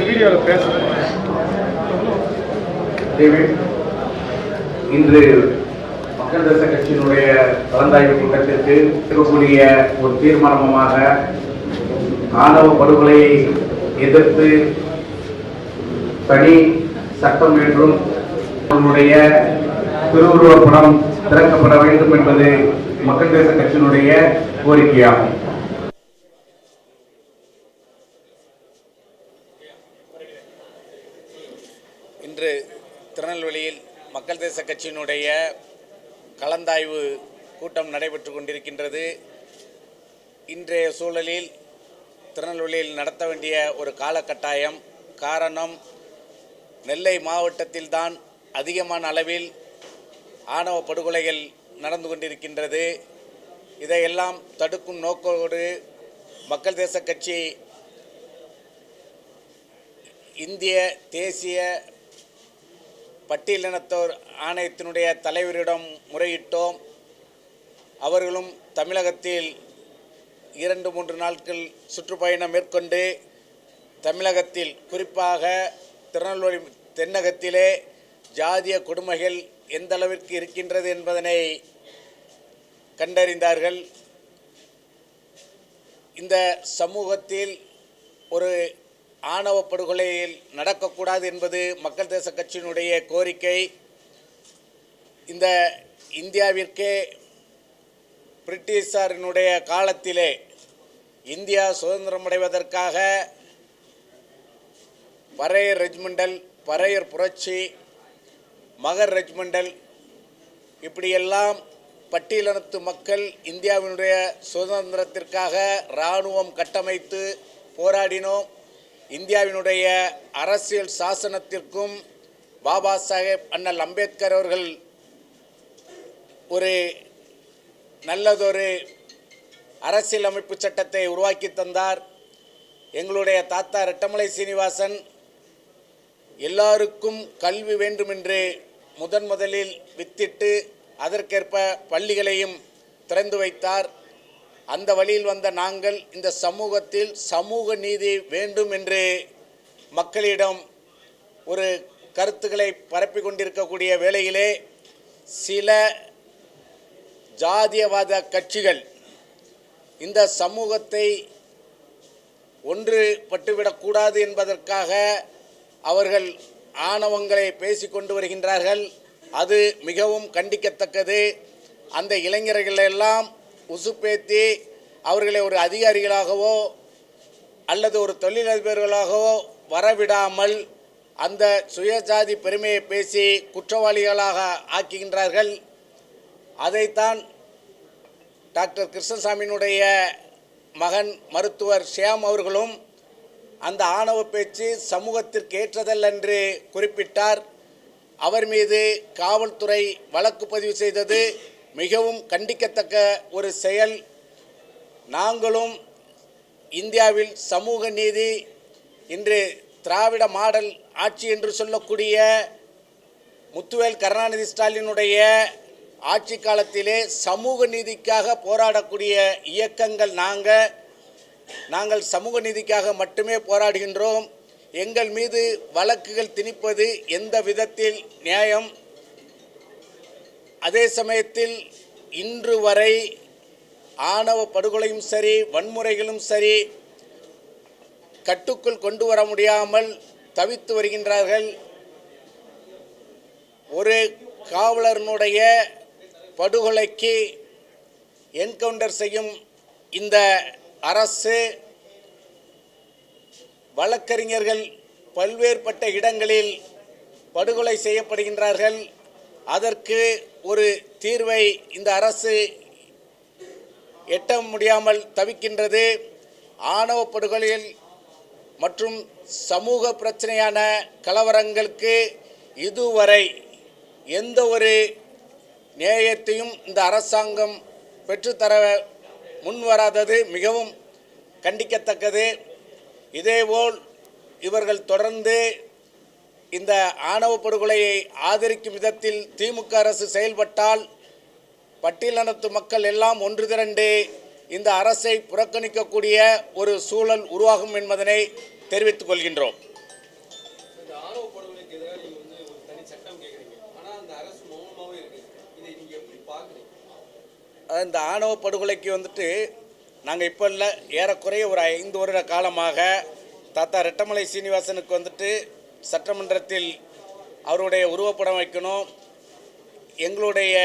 வீடியோவில் பேசுகிறேன் இன்று மக்கள் தேச கட்சியினுடைய கலந்தாய்வு கூட்டத்திற்கு இருக்கக்கூடிய ஒரு தீர்மானமாக ஆணவ படுகொலையை எதிர்த்து தனி சட்டம் என்றும் நம்முடைய திருவுருவ படம் திறக்கப்பட வேண்டும் என்பது மக்கள் தேச கட்சியினுடைய கோரிக்கையாகும் இன்று திருநெல்வேலியில் மக்கள் தேச கட்சியினுடைய கலந்தாய்வு கூட்டம் நடைபெற்று கொண்டிருக்கின்றது. இன்றைய சூழலில் திருநெல்வேலியில் நடத்த வேண்டிய ஒரு காலகட்டாயம். காரணம் நெல்லை மாவட்டத்தில்தான் அதிகமான அளவில் ஆணவ படுகொலைகள் நடந்து கொண்டிருக்கின்றது. இதையெல்லாம் தடுக்கும் நோக்கோடு மக்கள் தேச கட்சி இந்திய தேசிய பட்டியலினத்தோர் ஆணையத்தினுடைய தலைவரிடம் முறையிட்டோம். அவர்களும் தமிழகத்தில் இரண்டு மூன்று நாட்கள் சுற்றுப்பயணம் மேற்கொண்டு தமிழகத்தில் குறிப்பாக திருநெல்வேலி தென்னகத்திலே ஜாதிய கொடுமைகள் எந்த அளவிற்கு இருக்கின்றது என்பதனை கண்டறிந்தார்கள். இந்த சமூகத்தில் ஒரு ஆணவ படுகொலையில் நடக்கக்கூடாது என்பது மக்கள் தேச கட்சியினுடைய கோரிக்கை. இந்த இந்தியாவிற்கே பிரிட்டிஷாரினுடைய காலத்திலே இந்தியா சுதந்திரம் அடைவதற்காக பறையர் ரெஜ்மெண்டல் பறையர் புரட்சி மகர் ரெஜ்மெண்டல் இப்படியெல்லாம் பட்டியலினத்து மக்கள் இந்தியாவினுடைய சுதந்திரத்திற்காக இராணுவம் கட்டமைத்து போராடினோம். இந்தியாவினுடைய அரசியல் சாசனத்திற்கும் பாபா சாஹேப் அண்ணல் அம்பேத்கர் அவர்கள் ஒரு நல்லதொரு அரசியலமைப்பு சட்டத்தை உருவாக்கி தந்தார். எங்களுடைய தாத்தா ரெட்டமலை சீனிவாசன் எல்லாருக்கும் கல்வி வேண்டுமென்று முதன் முதலில் வித்திட்டு அதற்கேற்ப பள்ளிகளையும் திறந்து வைத்தார். அந்த வழியில் வந்த நாங்கள் இந்த சமூகத்தில் சமூக நீதி வேண்டும் என்று மக்களிடம் ஒரு கருத்துக்களை பரப்பி கொண்டிருக்கக்கூடிய வேளையிலே சில ஜாதியவாத கட்சிகள் இந்த சமூகத்தை ஒன்று பட்டுவிடக்கூடாது என்பதற்காக அவர்கள் ஆணவங்களை பேசிக்கொண்டு வருகின்றார்கள். அது மிகவும் கண்டிக்கத்தக்கது. அந்த இளைஞர்களெல்லாம் உசுப்பேத்தி அவர்களை ஒரு அதிகாரிகளாகவோ அல்லது ஒரு தொழிலதிபர்களாகவோ வரவிடாமல் அந்த சுயஜாதி பெருமையை பேசி குற்றவாளிகளாக ஆக்குகின்றார்கள். அதைத்தான் டாக்டர் கிருஷ்ணசாமியினுடைய மகன் மருத்துவர் ஷியாம் அவர்களும் அந்த ஆணவ பேச்சு சமூகத்திற்கு ஏற்றதல்ல என்று குறிப்பிட்டார். அவர் மீது காவல்துறை வழக்கு பதிவு செய்தது. மிகவும் கண்டிக்கத்தக்க ஒரு செயல். நாங்களும் இந்தியாவில் சமூக நீதி இன்று திராவிட மாடல் ஆட்சி என்று சொல்லக்கூடிய முத்துவேல் கருணாநிதி ஸ்டாலினுடைய ஆட்சி காலத்திலே சமூக நீதிக்காக போராடக்கூடிய இயக்கங்கள் நாங்கள் நாங்கள் சமூக நீதிக்காக மட்டுமே போராடுகின்றோம். எங்கள் மீது வழக்குகள் திணிப்பது எந்த விதத்தில் நியாயம்? அதே சமயத்தில் இன்று வரை ஆணவ படுகொலையும் சரி வன்முறைகளும் சரி கட்டுக்குள் கொண்டு வர முடியாமல் தவித்து வருகின்றார்கள். ஒரு காவலர்னுடைய படுகொலைக்கு என்கவுண்டர் செய்யும் இந்த அரசு வழக்கறிஞர்கள் பல்வேறுபட்ட இடங்களில் படுகொலை செய்யப்படுகின்றார்கள். அதற்கு ஒரு தீர்வை இந்த அரசு எட்ட முடியாமல் தவிக்கின்றது. ஆணவ படுகொலையில் மற்றும் சமூக பிரச்சனையான கலவரங்களுக்கு இதுவரை எந்த ஒரு நியாயத்தையும் இந்த அரசாங்கம் பெற்றுத்தர முன்வராதது மிகவும் கண்டிக்கத்தக்கது. இதேபோல் இவர்கள் தொடர்ந்து இந்த ஆணவ படுகொலையை ஆதரிக்கும் விதத்தில் திமுக அரசு செயல்பட்டால் பட்டியலினத்து மக்கள் எல்லாம் ஒன்று திரண்டு இந்த அரசை புறக்கணிக்கக்கூடிய ஒரு சூழல் உருவாகும் என்பதனை தெரிவித்துக் கொள்கின்றோம். இந்த ஆணவ படுகொலைக்கு வந்துட்டு நாங்கள் இப்போ இல்லை ஏறக்குறைய ஒரு ஐந்து வருட காலமாக தாத்தா ரெட்டமலை சீனிவாசனுக்கு வந்துட்டு சட்டமன்றத்தில் அவருடைய உருவப்படம் வைக்கணும். எங்களுடைய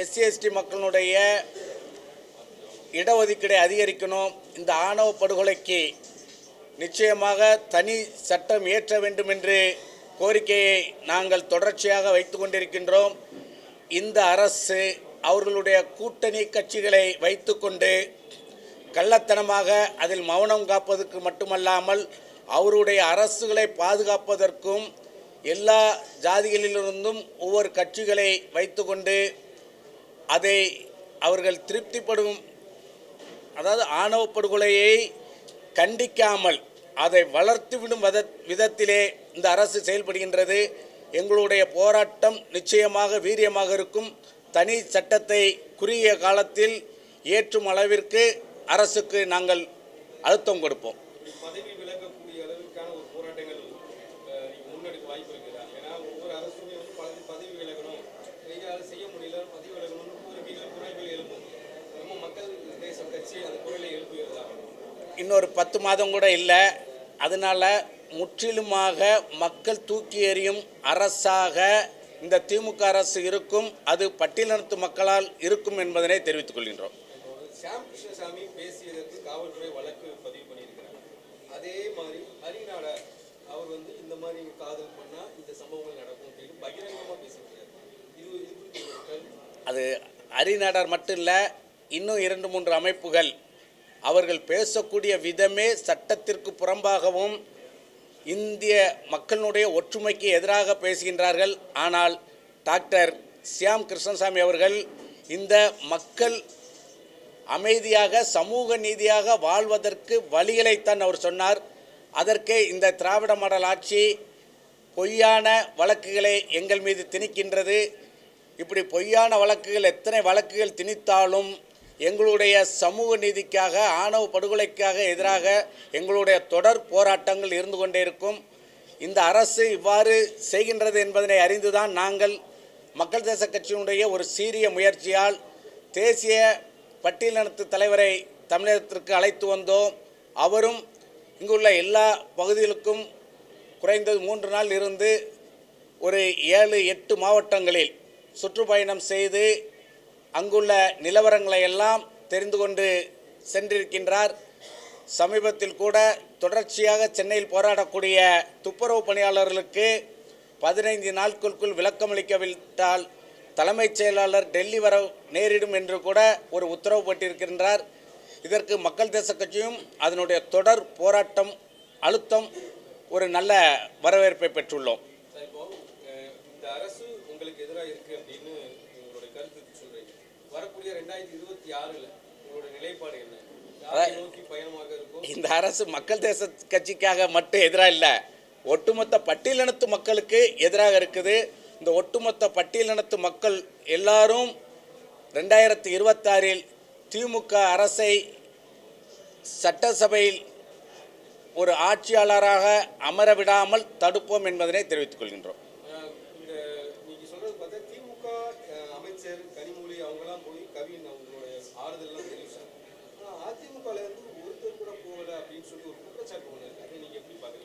எஸ்சிஎஸ்டி மக்களுடைய இடஒதுக்கீடை அதிகரிக்கணும். இந்த ஆணவ படுகொலைக்கு நிச்சயமாக தனி சட்டம் இயற்ற வேண்டும் என்று கோரிக்கையை நாங்கள் தொடர்ச்சியாக வைத்து கொண்டிருக்கின்றோம். இந்த அரசு அவர்களுடைய கூட்டணி கட்சிகளை வைத்துக்கொண்டு கள்ளத்தனமாக அதில் மௌனம் காப்பதற்கு மட்டுமல்லாமல் அவருடைய அரசுகளை பாதுகாப்பதற்கும் எல்லா ஜாதிகளிலிருந்தும் ஒவ்வொரு கட்சிகளை வைத்துக்கொண்டு அதை அவர்கள் திருப்திப்படும் அதாவது ஆணவ படுகொலையை கண்டிக்காமல் அதை வளர்த்துவிடும் வித விதத்திலே இந்த அரசு செயல்படுகின்றது. எங்களுடைய போராட்டம் நிச்சயமாக வீரியமாக இருக்கும். தனி சட்டத்தை குறுகிய காலத்தில் ஏற்றும் அளவிற்கு அரசுக்கு நாங்கள் அழுத்தம் கொடுப்போம் பதவி விலகக்கூடிய அளவிற்கான ஒரு போராட்டங்கள் அஹ், நீங்க முன்னெடுக்க வாய்ப்பு இருக்குதா ஏன்னா ஒவ்வொரு அரசுமே வந்து பல பதவி விலகணும் எங்களால் செய்ய முடியல பதவி விலகணும்னு கோரிக்கைகள் குரல்கள் எழுப்பும் நம்ம மக்கள் தேசம் கட்சி அந்த குரலை எழுப்புகிறதா இன்னொரு பத்து மாதம் கூட இல்லை. அதனால் முற்றிலுமாக மக்கள் தூக்கி எறியும் அரசாக இந்த திமுக அரசு இருக்கும் அது பட்டியலினத்து மக்களால் இருக்கும் என்பதனை தெரிவித்துக் கொள்கின்றோம். ஷாம் கிருஷ்ணசாமி பேசியதற்கு காவல்துறை வழக்கு பதிவு பண்ணியிருக்கிறாங்க அதே மாதிரி ஹரிநாடர் அவர் வந்து இந்த மாதிரி நீங்க காதல் பண்ணா இந்த சம்பவங்கள் நடக்கும் அப்படின்னு பகிரங்கமா பேசியிருக்காரு இது இது குறித்து உங்களோட கருத்து? அது அரிநாடார் மட்டும் இல்லை இன்னும் இரண்டு மூன்று அமைப்புகள் அவர்கள் பேசக்கூடிய விதமே சட்டத்திற்கு புறம்பாகவும் இந்திய மக்களுடைய ஒற்றுமைக்கு எதிராக பேசுகின்றார்கள். ஆனால் டாக்டர் சியாம் கிருஷ்ணசாமி அவர்கள் இந்த மக்கள் அமைதியாக சமூக நீதியாக வாழ்வதற்கு வழிகளைத்தான் அவர் சொன்னார். அதற்கே இந்த திராவிட மாடல் ஆட்சி பொய்யான வழக்குகளை எங்கள் மீது திணிக்கின்றது. இப்படி பொய்யான வழக்குகள் எத்தனை வழக்குகள் திணித்தாலும் எங்களுடைய சமூக நீதிக்காக ஆணவ படுகொலைக்காக எதிராக எங்களுடைய தொடர் போராட்டங்கள் இருந்து கொண்டே இருக்கும். இந்த அரசு இவ்வாறு செய்கின்றது என்பதனை அறிந்துதான் நாங்கள் மக்கள் தேச கட்சியினுடைய ஒரு சீரிய முயற்சியால் தேசிய பட்டியலினத்து தலைவரை தமிழகத்திற்கு அழைத்து வந்தோம். அவரும் இங்குள்ள எல்லா பகுதிகளுக்கும் குறைந்தது மூன்று நாள் இருந்து ஒரு ஏழு எட்டு மாவட்டங்களில் சுற்றுப்பயணம் செய்து அங்குள்ள நிலவரங்களை எல்லாம் தெரிந்து கொண்டு சென்றிருக்கின்றார். சமீபத்தில் கூட தொடர்ச்சியாக சென்னையில் போராடக்கூடிய துப்புரவு பணியாளர்களுக்கு பதினைந்து நாட்களுக்குள் விளக்கமளிக்கவிட்டால் தலைமைச் செயலாளர் டெல்லி வர நேரிடும் என்று கூட ஒரு உத்தரவு போட்டிருக்கின்றார். இதற்கு மக்கள் தேச கட்சியும் அதனுடைய தொடர் போராட்டம் அழுத்தம் ஒரு நல்ல வரவேற்பை பெற்றுள்ளோம் சார் இப்போ அஹ், இந்த அரசு உங்களுக்கு எதிராக இருக்கு அப்படின்னு உங்களுடைய கருத்து சொல்றீங்க வரக்கூடிய ரெண்டாயிரத்தி இருபத்தி ஆறுல உங்களோட நிலைப்பாடு என்ன? யாரை நோக்கி பயணமாக இருக்கும்? இந்த அரசு மக்கள் தேச கட்சிக்காக மட்டும் எதிராக இல்லை. ஒட்டுமொத்த பட்டியலினத்து மக்களுக்கு எதிராக இருக்குது. இந்த ஒட்டுமொத்த பட்டியலினத்து மக்கள் எல்லாரும் ரெண்டாயிரத்தி இருபத்தாறில் திமுக அரசை சட்டசபையில் ஒரு ஆட்சியாளராக அமர விடாமல் தடுப்போம் என்பதனை தெரிவித்துக் கொள்கின்றோம்.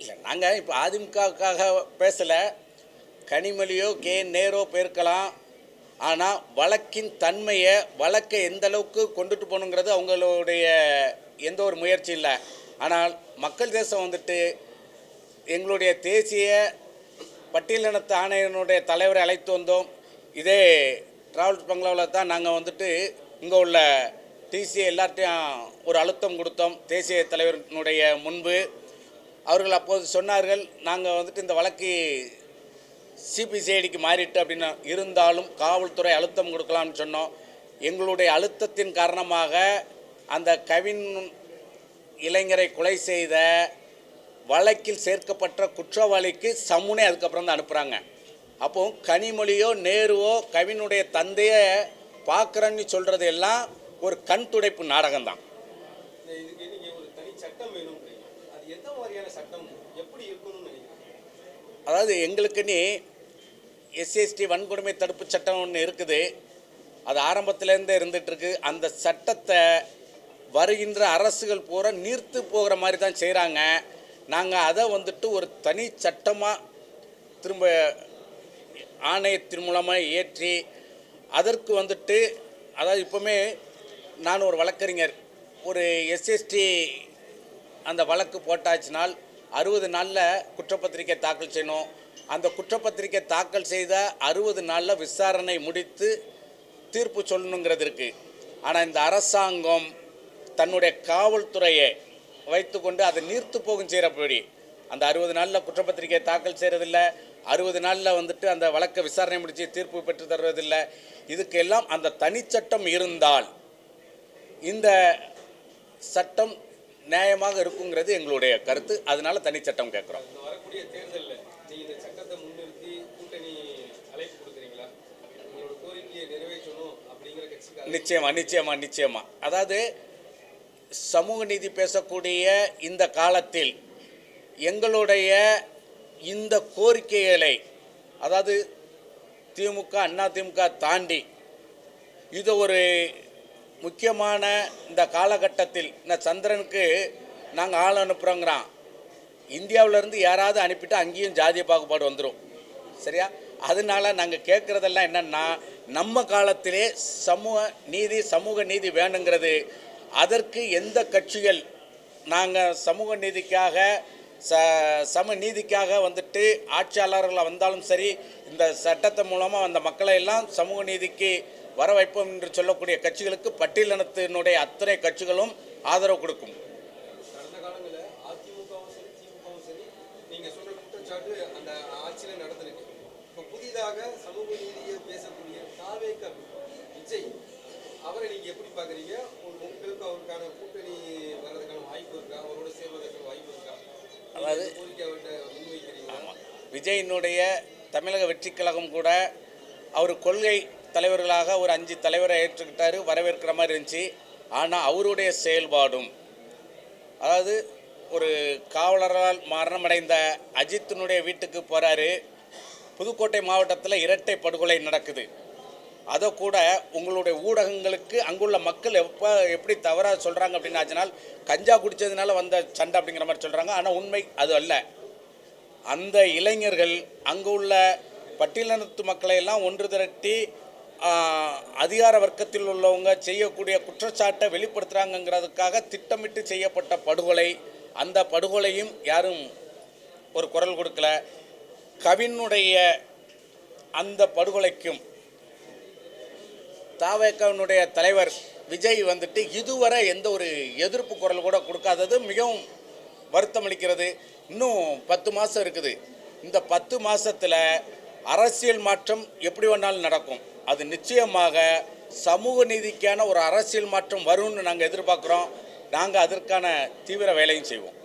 இல்லை நாங்கள் இப்போ அதிமுகவுக்காக பேசலை. கனிமொழியோ கே. நேரோ பேர்க்கலாம். ஆனால் வழக்கின் தன்மையை வழக்கை எந்த அளவுக்கு கொண்டுட்டு போகணுங்கிறது அவங்களுடைய எந்த ஒரு முயற்சி இல்லை. ஆனால் மக்கள் தேசம் வந்துட்டு எங்களுடைய தேசிய பட்டியலினத்து ஆணையனுடைய தலைவரை அழைத்து வந்தோம். இதே டிராவல்ஸ் பங்களாவில் தான் நாங்கள் வந்துட்டு இங்கே உள்ள டிசி எல்லார்ட்டையும் ஒரு அழுத்தம் கொடுத்தோம். தேசிய தலைவரினுடைய முன்பு. அவர்கள் அப்போது சொன்னார்கள் நாங்கள் வந்துட்டு இந்த வழக்கு சிபிசிஐடிக்கு மாறிட்டு அப்படின்னு இருந்தாலும் காவல்துறை அழுத்தம் கொடுக்கலாம்னு சொன்னோம். எங்களுடைய அழுத்தத்தின் காரணமாக அந்த கவின் இளைஞரை கொலை செய்த வழக்கில் சேர்க்கப்பட்ட குற்றவாளிக்கு சமுனே அதுக்கப்புறம் தான் அனுப்புகிறாங்க அப்போ கனிமொழியோ நேருவோ கவினுடைய தந்தையை பார்க்குறேன்னு சொல்கிறது எல்லாம் ஒரு கண் துடைப்பு நாடகம்தான் இந்த இதுக்கு நீங்க ஒரு தனி சட்டம் எப்படி இருக்கணும்னு நினைக்கிறீங்க? அதாவது எங்களுக்குன்னு எஸ்சிஎஸ்டி வன்கொடுமை தடுப்பு சட்டம் ஒன்று இருக்குது. அது ஆரம்பத்துலேருந்தே இருந்துகிட்ருக்கு. அந்த சட்டத்தை வருகின்ற அரசுகள் பூரா நீர்த்து போகிற மாதிரி தான் செய்கிறாங்க நாங்கள் அதை வந்துட்டு ஒரு தனி சட்டமாக திரும்ப ஆணையத்தின் மூலமாக ஏற்றி அதற்கு வந்துட்டு அதாவது இப்போவுமே நான் ஒரு வழக்கறிஞர். ஒரு எஸ்எஸ்டி அந்த வழக்கு போட்டாச்சுனால் அறுபது நாளில் குற்றப்பத்திரிக்கை தாக்கல் செய்யணும். அந்த குற்றப்பத்திரிக்கை தாக்கல் செய்த அறுபது நாளில் விசாரணை முடித்து தீர்ப்பு சொல்லணுங்கிறது இருக்குது ஆனால் இந்த அரசாங்கம் தன்னுடைய காவல்துறையை வைத்துக்கொண்டு அதை நீர்த்து போகும் செய்கிறபடி அந்த அறுபது நாளில் குற்றப்பத்திரிக்கை தாக்கல் செய்கிறதில்ல அறுபது நாளில் வந்துட்டு அந்த வழக்கை விசாரணை முடித்து தீர்ப்பு பெற்று தருவதில்லை. இதுக்கெல்லாம் அந்த தனிச்சட்டம் இருந்தால் இந்த சட்டம் நியாயமாக இருக்குங்கிறது எங்களுடைய கருத்து. அதனால கேட்குறோம். நிறைவேற்றணும் அப்படிங்கிற கட்சிக்கு நிச்சயமா நிச்சயமா நிச்சயமா. அதாவது சமூக நீதி பேசக்கூடிய இந்த காலத்தில் எங்களுடைய இந்த கோரிக்கைகளை அதாவது திமுக அண்ணா திமுக தாண்டி இது ஒரு முக்கியமான இந்த காலகட்டத்தில் இந்த சந்திரனுக்கு நாங்கள் ஆள் அனுப்புகிறோங்கிறான் இந்தியாவிலேருந்து யாராவது அனுப்பிட்டு அங்கேயும் ஜாதிய பாகுபாடு வந்துடும் சரியா? அதனால நாங்கள் கேட்குறதெல்லாம் என்னன்னா நம்ம காலத்திலே சமூக நீதி சமூக நீதி வேணுங்கிறது அதற்கு எந்த கட்சிகள் நாங்கள் சமூக நீதிக்காக ச சம நீதிக்காக வந்துட்டு ஆட்சியாளர்கள் வந்தாலும் சரி இந்த சட்டத்தை மூலமாக அந்த மக்களை எல்லாம் சமூக நீதிக்கு வர வைப்போம் என்று சொல்லக்கூடிய கட்சிகளுக்கு பட்டியலினத்தினுடைய அத்தனை கட்சிகளும் ஆதரவு கொடுக்கும். கடந்த காலங்களில் அதிமுகவும் சரி திமுகவும் சரி நீங்க சொல்ற குற்றச்சாட்டு அந்த ஆட்சியில நடந்திருக்கு இப்போ புதிதாக சமூக நீதியை பேசக்கூடிய தாவேக விஜய் அவரை நீங்க எப்படி பாக்குறீங்க உங்க- உங்களுக்கு அவருக்கான கூட்டணி வர்றதுக்கான வாய்ப்பு இருக்கா? அவரோட சேர்வதற்கான வாய்ப்பு இருக்கா? நீங்க அதாவது- விஜயினுடைய தமிழக வெற்றிக் கழகம் கூட அவர் கொள்கை தலைவர்களாக ஒரு அஞ்சு தலைவரை ஏற்றுக்கிட்டாரு வரவேற்கிற மாதிரி இருந்துச்சு. ஆனால் அவருடைய செயல்பாடும் அதாவது ஒரு காவலரால் மரணமடைந்த அஜித்தினுடைய வீட்டுக்கு போகிறாரு புதுக்கோட்டை மாவட்டத்தில் இரட்டை படுகொலை நடக்குது. அதை கூட உங்களுடைய ஊடகங்களுக்கு அங்குள்ள மக்கள் எப்போ எப்படி தவறாக சொல்கிறாங்க அப்படின்னு ஆச்சுனால் கஞ்சா குடித்ததுனால வந்த சண்டை அப்படிங்கிற மாதிரி சொல்கிறாங்க ஆனால் உண்மை அது அல்ல. அந்த இளைஞர்கள் அங்கு உள்ள பட்டியலினத்து மக்களை எல்லாம் ஒன்று திரட்டி அதிகார வர்க்கத்தில் உள்ளவங்க செய்யக்கூடிய குற்றச்சாட்டை வெளிப்படுத்துகிறாங்கங்கிறதுக்காக திட்டமிட்டு செய்யப்பட்ட படுகொலை அந்த படுகொலையும் யாரும் ஒரு குரல் கொடுக்கல. கவினுடைய அந்த படுகொலைக்கும் தாவேக்கவனுடைய தலைவர் விஜய் வந்துட்டு இதுவரை எந்த ஒரு எதிர்ப்பு குரல் கூட கொடுக்காதது மிகவும் வருத்தம் அளிக்கிறது இன்னும் பத்து மாதம் இருக்குது. இந்த பத்து மாதத்தில் அரசியல் மாற்றம் எப்படி வேணாலும் நடக்கும். அது நிச்சயமாக சமூக நீதிக்கான ஒரு அரசியல் மாற்றம் வரும்னு நாங்கள் எதிர்பார்க்குறோம். நாங்கள் அதற்கான தீவிர வேலையும் செய்வோம்.